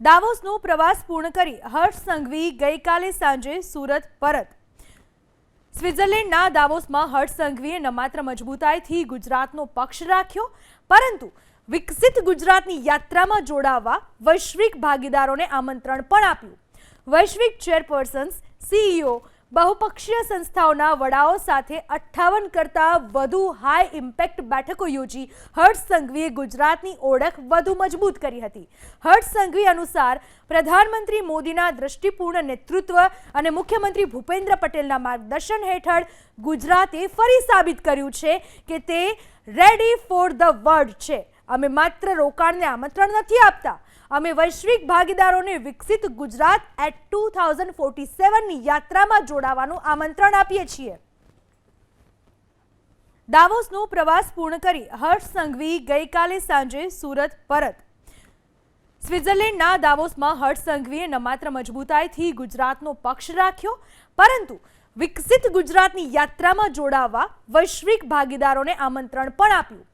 દાવોસનો પ્રવાસ પૂર્ણ કરી હર્ષ સંઘવી ગઈકાલે સાંજે સુરત પરત. સ્વિટ્ઝરલેન્ડના દાવોસમાં હર્ષ સંઘવીએ ન માત્ર મજબૂતાઈથી ગુજરાતનો પક્ષ રાખ્યો, પરંતુ વિકસિત ગુજરાતની યાત્રામાં જોડાવા વૈશ્વિક ભાગીદારોને આમંત્રણ પણ આપ્યું. વૈશ્વિક ચેરપર્સન્સ, સીઈઓ બહુપક્ષીય સંસ્થાઓના વડાઓ સાથે અઠ્ઠાવન કરતાં વધુ હાઈ ઇમ્પેક્ટ બેઠકો યોજી હર્ષ સંઘવીએ ગુજરાતની ઓળખ વધુ મજબૂત કરી હતી. હર્ષ સંઘવી અનુસાર પ્રધાનમંત્રી મોદીના દ્રષ્ટિપૂર્ણ નેતૃત્વ અને મુખ્યમંત્રી ભૂપેન્દ્ર પટેલના માર્ગદર્શન હેઠળ ગુજરાતે ફરી સાબિત કર્યું છે કે તે રેડી ફોર ધ વર્લ્ડ છે. અમે માત્ર રોકાણને આમંત્રણ નથી આપતા. અમે વૈશ્વિક ભાગીદારોને વિકસિત Gujarat at two thousand forty સેવનની યાત્રામાં જોડાવાનું આમંત્રણ આપીએ છીએ. દાવોસનો પ્રવાસ પૂર્ણ કરી હર્ષ સંઘવી ગઈકાલે સાંજે સુરત, પરત. સ્વિટ્ઝરલેન્ડના દાવોસમાં હર્ષ સંઘવીએ ન માત્ર મજબૂતાઈથી ગુજરાતનો પક્ષ રાખ્યો, પરંતુ વિકસિત ગુજરાતની યાત્રામાં જોડાવા વૈશ્વિક ભાગીદારોને આમંત્રણ પણ આપ્યું.